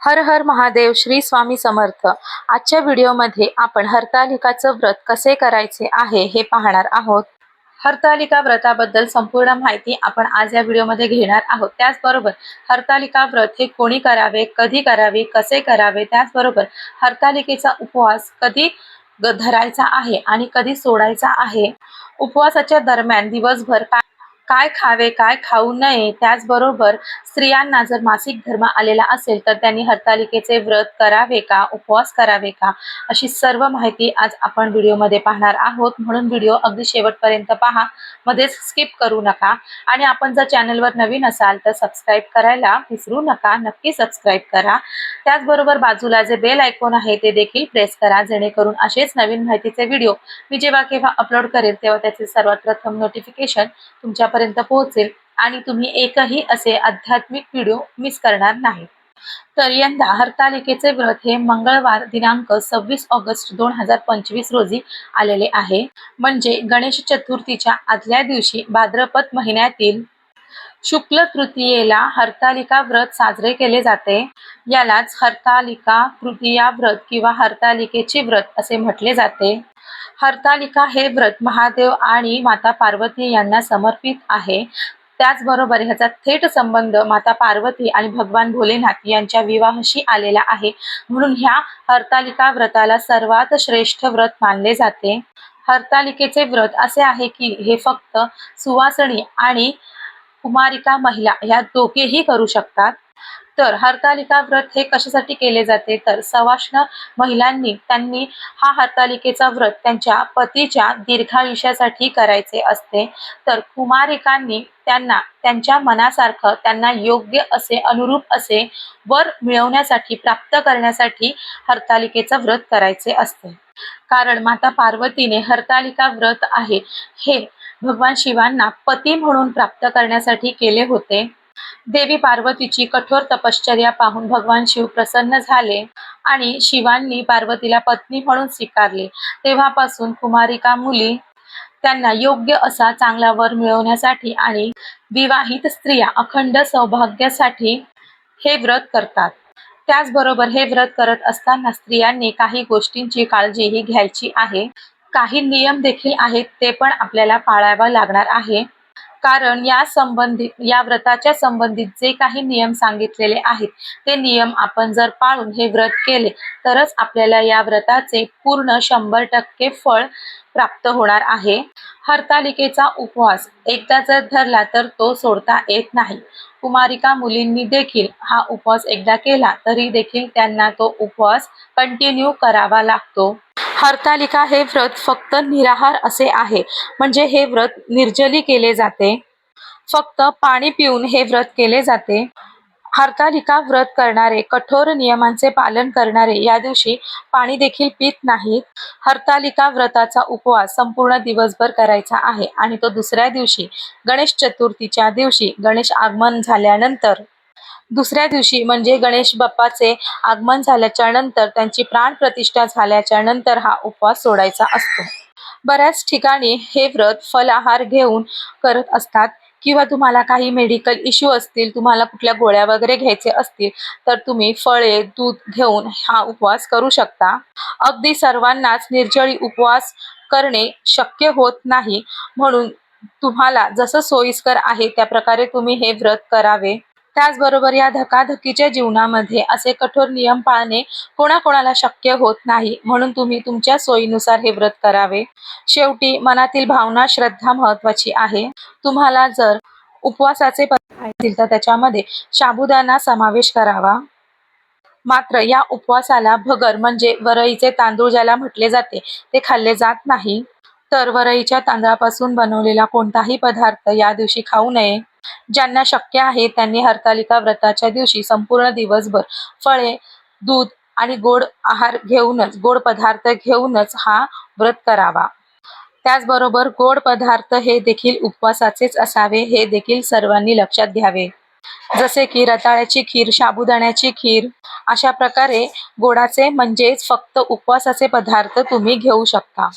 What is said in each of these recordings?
हर हर महादेव श्री स्वामी समर्थ. आजच्या व्हिडिओमध्ये आपण हरतालिकाचं व्रत कसे करायचे आहे हे पाहणार आहोत. हरतालिका व्रताबद्दल संपूर्ण माहिती आपण आज या व्हिडिओमध्ये घेणार आहोत. त्याचबरोबर हरतालिका व्रत हे कोणी करावे कधी करावे कसे करावे त्याचबरोबर हरतालिकेचा उपवास कधी धरायचा आहे आणि कधी सोडायचा आहे. उपवासाच्या दरम्यान दिवसभर काय काय खावे काय खाऊ नये त्याचबरोबर स्त्रियांना जर मासिक धर्म आलेला असेल तर त्यांनी हरतालिकेचे व्रत करावे का उपवास करावे का अशी सर्व माहिती आज आपण व्हिडिओमध्ये पाहणार आहोत. म्हणून व्हिडिओ अगदी शेवटपर्यंत पहा. मध्येच स्किप करू नका. आणि आपण जर चॅनलवर नवीन असाल तर सबस्क्राईब करायला विसरू नका. नक्की सबस्क्राईब करा. त्याचबरोबर बाजूला जे बेल आयकॉन आहे ते देखील प्रेस करा जेणेकरून असेच नवीन माहितीचे व्हिडिओ मी जेव्हा केव्हा अपलोड करेल तेव्हा त्याचे सर्वात प्रथम नोटिफिकेशन तुमच्या तुमच्यापर्यंत पोहोचेल आणि तुम्ही एकही असे आध्यात्मिक व्हिडिओ मिस करणार नाही. तर यंदा हरतालिकेचे व्रत हे मंगळवार दिनांक सव्वीस ऑगस्ट दोन हजार पंचवीस रोजी आलेले आहे. म्हणजे गणेश चतुर्थीच्या आदल्या दिवशी भाद्रपद महिन्यातील शुक्ल तृतीयेला हरतालिका व्रत साजरे केले जाते. यालाच हरतालिका तृतीया व्रत किंवा हरतालिकेचे व्रत असे म्हटले जाते. हरतालिका हे व्रत महादेव आणि माता पार्वती यांना समर्पित आहे. त्याचबरोबर ह्याचा थेट संबंध माता पार्वती आणि भगवान भोलेनाथ यांच्या विवाहाशी आलेला आहे. म्हणून ह्या हरतालिका व्रताला सर्वात श्रेष्ठ व्रत मानले जाते. हरतालिकेचे व्रत असे आहे की हे फक्त सुवासणी आणि कुमारिका महिला ह्या दोघेही करू शकतात. तर हरतालिका व्रत हे कशासाठी केले जाते? तर सवाष्ण महिलांनी त्यांनी हा हरतालिकेचा व्रत त्यांच्या पतीच्या दीर्घायुष्यासाठी करायचे असते. तर कुमारिकांनी त्यांना त्यांच्या मनासारखं त्यांना योग्य असे अनुरूप असे वर मिळवण्यासाठी प्राप्त करण्यासाठी हरतालिकेचं व्रत करायचे असते. कारण माता पार्वतीने हरतालिका व्रत आहे हे भगवान शिवांना पती म्हणून प्राप्त करण्यासाठी केले होते. देवी पार्वतीची कठोर तपश्चर्या पाहून भगवान शिव प्रसन्न झाले आणि शिवांनी पार्वतीला पत्नी म्हणून स्वीकारले. तेव्हापासून कुमारिका मुली त्यांना योग्य असा चांगला वर मिळवण्यासाठी आणि विवाहित स्त्रिया अखंड सौभाग्यासाठी हे व्रत करतात. त्याचबरोबर हे व्रत करत असताना स्त्रियांनी काही गोष्टींची काळजीही घ्यायची आहे. काही नियम देखील आहेत ते पण आपल्याला पाळावा लागणार आहे. कारण या संबंधित या व्रताच्या संबंधित जे काही नियम सांगितलेले आहेत ते नियम आपण जर पाळून हे व्रत केले तरच आपल्याला या व्रताचे पूर्ण शंभर टक्के फळ प्राप्त होणार आहे. हरतालिकेचा उपवास एकदा जर धरला तर तो सोडता येत नाही. कुमारिका मुलींनी देखील हा उपवास एकदा केला तरी देखील त्यांना तो उपवास कंटिन्यू करावा लागतो. हरतालिका हे व्रत फक्त निराहार असे आहे. म्हणजे हे व्रत निर्जली केले जाते. फक्त पाणी पिऊन हे व्रत केले जाते. हरतालिका व्रत करणारे कठोर नियमांचे पालन करणारे या दिवशी पाणी देखील पित नाहीत. हरतालिका व्रताचा उपवास संपूर्ण दिवसभर करायचा आहे आणि तो दुसऱ्या दिवशी गणेश चतुर्थीच्या दिवशी गणेश आगमन झाल्यानंतर दुसऱ्या दिवशी म्हणजे गणेश बाप्पाचे आगमन झाल्याच्यानंतर त्यांची प्राण प्रतिष्ठा झाल्याच्यानंतर हा उपवास सोडायचा असतो. बऱ्याच ठिकाणी हे व्रत फलाहार घेऊन करत असतात. किंवा तुम्हाला काही मेडिकल इश्यू असतील तुम्हाला कुठल्या गोळ्या वगैरे घ्यायचे असतील तर तुम्ही फळे दूध घेऊन हा उपवास करू शकता. अगदी सर्वांनाच निर्जळी उपवास करणे शक्य होत नाही. म्हणून तुम्हाला जसं सोयीस्कर आहे त्या प्रकारे तुम्ही हे व्रत करावे. त्याचबरोबर या धकाधकीच्या जीवनामध्ये असे कठोर नियम पाळणे कोणाकोणाला शक्य होत नाही म्हणून तुम्ही तुमच्या सोयीनुसार हे व्रत करावे. शेवटी मनातील भावना श्रद्धा महत्वाची आहे. तुम्हाला जर उपवासाचे पदार्थ असतील तर त्याच्यामध्ये साबुदाणा समावेश करावा. मात्र या उपवासाला भगर म्हणजे वरईचे तांदूळ ज्याला म्हटले जाते ते खाल्ले जात नाही. तर वरईच्या तांदळापासून बनवलेला कोणताही पदार्थ या दिवशी खाऊ नये. ज्यांना शक्य आहे त्यांनी हरतालिका व्रताच्या दिवशी संपूर्ण दिवसभर फळे दूध आणि गोड आहार घेऊनच गोड पदार्थ घेऊनच हा व्रत करावा. त्याचबरोबर गोड पदार्थ हे देखील उपवासाचेच असावे हे देखील सर्वांनी लक्षात घ्यावे. जसे की रताळ्याची खीर साबुदाण्याची खीर अशा प्रकारे गोडाचे म्हणजेच फक्त उपवासाचे पदार्थ तुम्ही घेऊ शकता.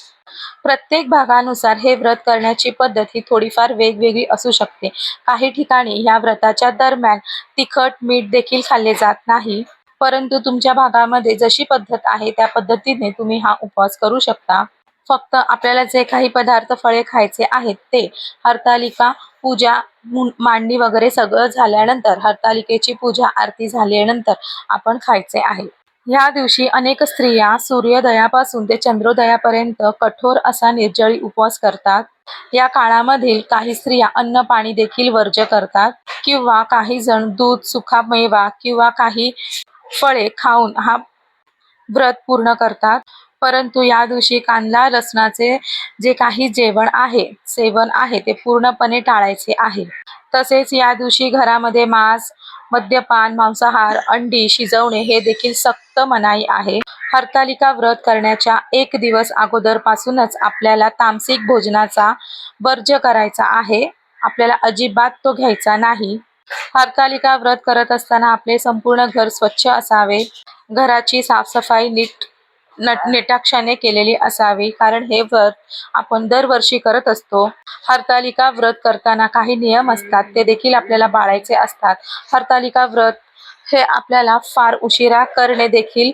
प्रत्येक भागानुसार हे व्रत करण्याची पद्धत ही थोडीफार वेगवेगळी असू शकते. काही ठिकाणी या व्रताच्या दरम्यान तिखट मीठ देखील खाल्ले जात नाही. परंतु तुमच्या भागामध्ये जशी पद्धत आहे त्या पद्धतीने तुम्ही हा उपवास करू शकता. फक्त आपल्याला जे काही पदार्थ फळे खायचे आहेत ते हरतालिका पूजा मांडणी वगैरे सगळं झाल्यानंतर हरतालिकेची पूजा आरती झाल्यानंतर आपण खायचे आहे. ह्या दिवशी अनेक स्त्रिया सूर्योदयापासून ते चंद्रोदयापर्यंत कठोर असा निर्जळी उपवास करतात. या काळामधील काही स्त्रिया अन्न पाणी देखील वर्ज्य करतात किंवा काही जण दूध सुखा मेवा किंवा काही फळे खाऊन हा व्रत पूर्ण करतात. परंतु या दिवशी कांदा लसणाचे जे काही जेवण आहे सेवन आहे ते पूर्णपणे टाळायचे आहे. तसेच या दिवशी घरामध्ये मांस मद्यपान मांसाहार अंडी शिजवणे हे देखील सक्त मनाई आहे. हरतालिका व्रत करण्याच्या एक दिवस अगोदरपासूनच आपल्याला तामसिक भोजनाचा वर्ज्य करायचा आहे. आपल्याला अजिबात तो घ्यायचा नाही. हरतालिका व्रत करत असताना आपले संपूर्ण घर स्वच्छ असावे. घराची साफसफाई नीट नट नेटाक्षाने केलेली असावी. कारण हे व्रत आपण दरवर्षी करत असतो. हरतालिका व्रत करताना काही नियम असतात. ते देखील आपल्याला बाळायचे असतात. हरतालिका व्रत हे आपल्याला फार उशिरा करणे देखील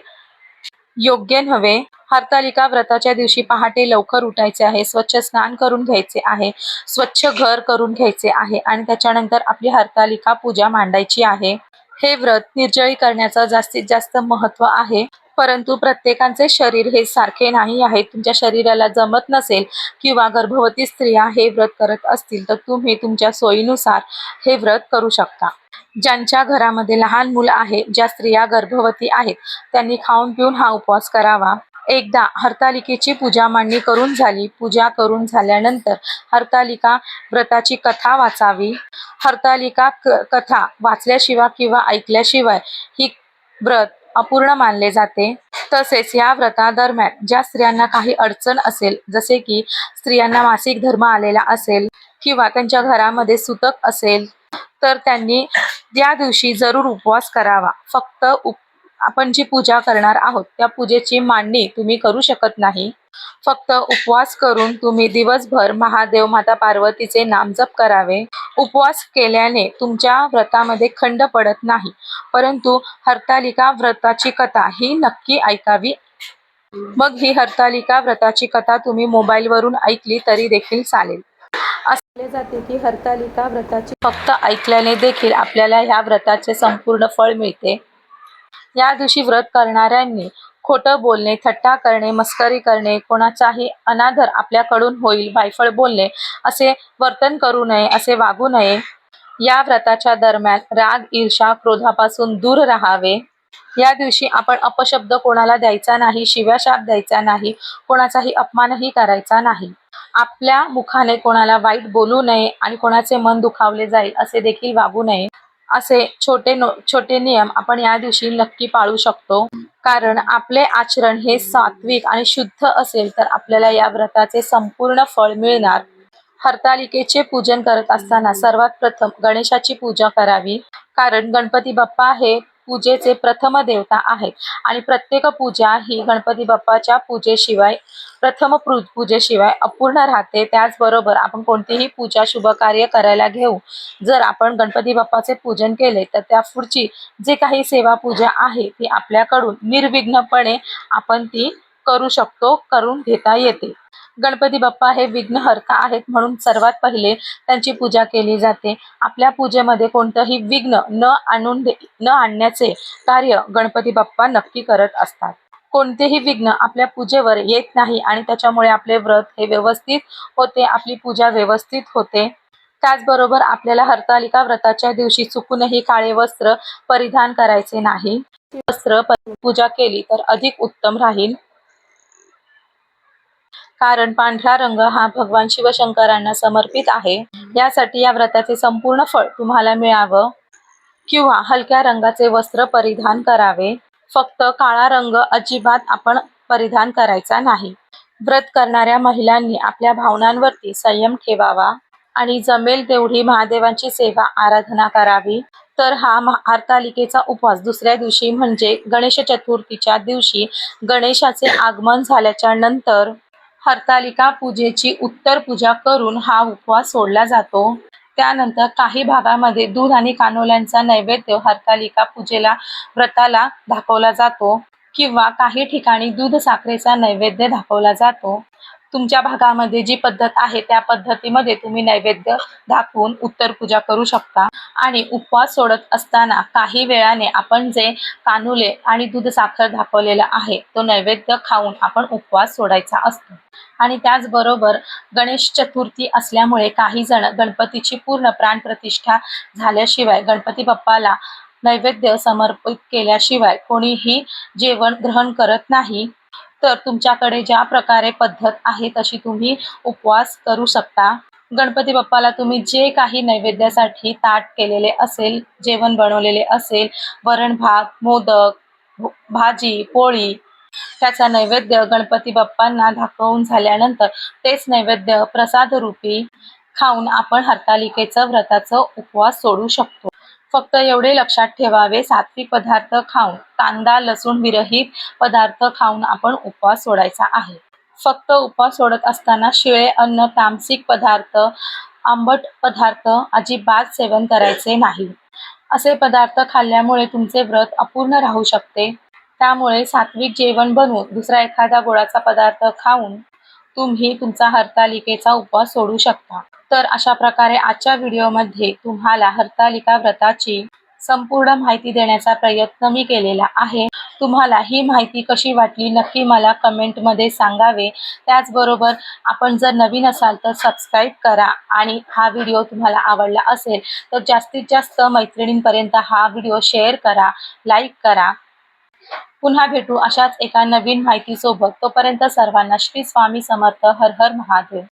योग्य नव्हे. हरतालिका व्रताच्या दिवशी पहाटे लवकर उठायचे आहे. स्वच्छ स्नान करून घ्यायचे आहे. स्वच्छ घर करून घ्यायचे आहे आणि त्याच्यानंतर आपली हरतालिका पूजा मांडायची आहे. हे व्रत निर्जळी करण्याचं जास्तीत जास्त महत्त्व आहे. परंतु प्रत्येकांचे शरीर हे सारखे नाही आहे. तुमच्या शरीराला जमत नसेल किंवा गर्भवती स्त्रिया हे व्रत करत असतील तर तुम्ही तुमच्या सोयीनुसार हे व्रत करू शकता. ज्यांच्या घरामध्ये लहान मुलं आहे ज्या स्त्रिया गर्भवती आहेत त्यांनी खाऊन पिऊन हा उपवास करावा. एकदा हरतालिकेची पूजा मांडणी करून झाली. पूजा करून झाल्यानंतर हरतालिका व्रताची कथा वाचावी. हरतालिका क कथा वाचल्याशिवाय किंवा ऐकल्याशिवाय ही व्रत अपूर्ण मानले जाते. तसेच या व्रतादरम्यान ज्या स्त्रियांना काही अडचण असेल जसे की स्त्रियांना मासिक धर्म आलेला असेल किंवा त्यांच्या घरामध्ये सुतक असेल तर त्यांनी या दिवशी जरूर उपवास करावा. फक्त उप आपण जी पूजा करणार आहोत त्या पूजेची मांडणी तुम्ही करू शकत नाही. फक्त उपवास करून तुम्ही दिवसभर महादेव माता पार्वतीचे नामजप करावे. उपवास केल्याने तुमच्या व्रतामध्ये खंड पडत नाही. परंतु हरतालिका व्रताची कथा ही नक्की ऐकावी. मग ही हरतालिका व्रताची कथा तुम्ही मोबाईलवरून ऐकली तरी देखील चालेल. असले जाते की हरतालिका व्रताची फक्त ऐकल्याने देखील आपल्याला ह्या व्रताचे संपूर्ण फळ मिळते. या दिवशी व्रत करणाऱ्यांनी खोटं बोलणे थट्टा करणे मस्करी करणे कोणाचाही अनादर आपल्याकडून होईल वायफळ बोलणे असे वर्तन करू नये असे वागू नये. या व्रताच्या दरम्यान राग ईर्षा क्रोधापासून दूर राहावे. या दिवशी आपण अपशब्द कोणाला द्यायचा नाही शिव्याशाप द्यायचा नाही कोणाचाही अपमानही करायचा नाही. आपल्या मुखाने कोणाला वाईट बोलू नये आणि कोणाचे मन दुखावले जाईल असे देखील वागू नये. असे छोटे नो छोटे नियम आपण या दिवशी नक्की पाळू शकतो. कारण आपले आचरण हे सात्विक आणि शुद्ध असेल तर आपल्याला या व्रताचे संपूर्ण फळ मिळणार. हरतालिकेचे पूजन करत असताना सर्वात प्रथम गणेशाची पूजा करावी. कारण गणपती बाप्पा हे पूजेचे प्रथम देवता आहेत. आणि प्रत्येक पूजा ही गणपती बाप्पाच्या पूजेशिवाय प्रथम पूजेशिवाय अपूर्ण राहते. त्याचबरोबर आपण कोणतीही पूजा शुभ कार्य करायला घेऊ. जर आपण गणपती बाप्पाचे पूजन केले तर त्या पुढची जे काही सेवा पूजा आहे ती आपल्याकडून निर्विघ्नपणे आपण ती करू शकतो करून घेता येते. गणपती बाप्पा हे विघ्नहर्ता आहेत म्हणून सर्वात पहिले त्यांची पूजा केली जाते. आपल्या पूजेमध्ये कोणतंही विघ्न न आणून न आणण्याचे कार्य गणपती बाप्पा नक्की करत असतात. कोणतेही विघ्न आपल्या पूजेवर येत नाही आणि त्याच्यामुळे आपले व्रत हे व्यवस्थित होते आपली पूजा व्यवस्थित होते. त्याचबरोबर आपल्याला हरतालिका व्रताच्या दिवशी चुकूनही काळे वस्त्र परिधान करायचे नाही. वस्त्र पूजा केली तर अधिक उत्तम राहील. कारण पांढरा रंग हा भगवान शिवशंकरांना समर्पित आहे. यासाठी या व्रताचे संपूर्ण फळ तुम्हाला मिळावं. किंवा हलक्या रंगाचे वस्त्र परिधान करावे. फक्त काळा रंग अजिबात आपण परिधान करायचा नाही. व्रत करणाऱ्या महिलांनी आपल्या भावनांवरती संयम ठेवावा. आणि जमेल तेवढी महादेवांची सेवा आराधना करावी. तर हा महारतालिकेचा उपवास दुसऱ्या दिवशी म्हणजे गणेश चतुर्थीच्या दिवशी गणेशाचे आगमन झाल्याच्यानंतर हरतालिका पूजेची उत्तर पूजा करून हा उपवास सोडला जातो. त्यानंतर काही भागामध्ये दूध आणि कानोल्यांचा नैवेद्य हरतालिका पूजेला व्रताला दाखवला जातो किंवा काही ठिकाणी दूध साखरेचा नैवेद्य दाखवला जातो. तुमच्या भागामध्ये जी पद्धत आहे त्या पद्धतीमध्ये तुम्ही नैवेद्य दाखवून उत्तर पूजा करू शकता. आणि उपवास सोडत असताना काही वेळाने आपण जे कानुले आणि दूध साखर दाखवलेला आहे तो नैवेद्य खाऊन आपण उपवास सोडायचा असतो. आणि त्याचबरोबर गणेश चतुर्थी असल्यामुळे काही जण गणपतीची पूर्ण प्राणप्रतिष्ठा झाल्याशिवाय गणपती बाप्पाला नैवेद्य समर्पित केल्याशिवाय कोणीही जेवण ग्रहण करत नाही. तर तुमच्याकडे ज्या प्रकारे पद्धत आहे तशी तुम्ही उपवास करू शकता. गणपती बाप्पाला तुम्ही जे काही नैवेद्यासाठी ताट केलेले असेल जेवण बनवलेले असेल वरण भात मोदक भाजी पोळी त्याचा नैवेद्य गणपती बाप्पांना दाखवून झाल्यानंतर तेच नैवेद्य प्रसाद रूपी खाऊन आपण हरतालिकेचं व्रताचं उपवास सोडू शकतो. फक्त एवढे लक्षात ठेवावे सात्विक पदार्थ खाऊन कांदा लसूण विरहित पदार्थ खाऊन आपण उपवास सोडायचा आहे. फक्त उपवास सोडत असताना शिळे अन्न तामसिक पदार्थ आंबट पदार्थ अजिबात सेवन करायचे नाही. असे पदार्थ खाल्ल्यामुळे तुमचे व्रत अपूर्ण राहू शकते. त्यामुळे सात्विक जेवण बनवून दुसरा एखादा गोडाचा पदार्थ खाऊन तुम्ही तुमचा हरतालिकेचा उपवास सोडू शकता. तर अशा प्रकारे आजच्या व्हिडिओमध्ये तुम्हाला हरतालिका व्रताची संपूर्ण माहिती देण्याचा प्रयत्न मी केलेला आहे. तुम्हाला ही माहिती कशी वाटली नक्की मला कमेंटमध्ये सांगावे. त्याचबरोबर आपण जर नवीन असाल तर सबस्क्राईब करा आणि हा व्हिडिओ तुम्हाला आवडला असेल तर जास्तीत जास्त मैत्रिणींपर्यंत हा व्हिडिओ शेअर करा लाईक करा. पुन्हा भेटू अशाच एका नवीन माहितीसोबत. तोपर्यंत सर्वांना श्री स्वामी समर्थ हर हर महादेव.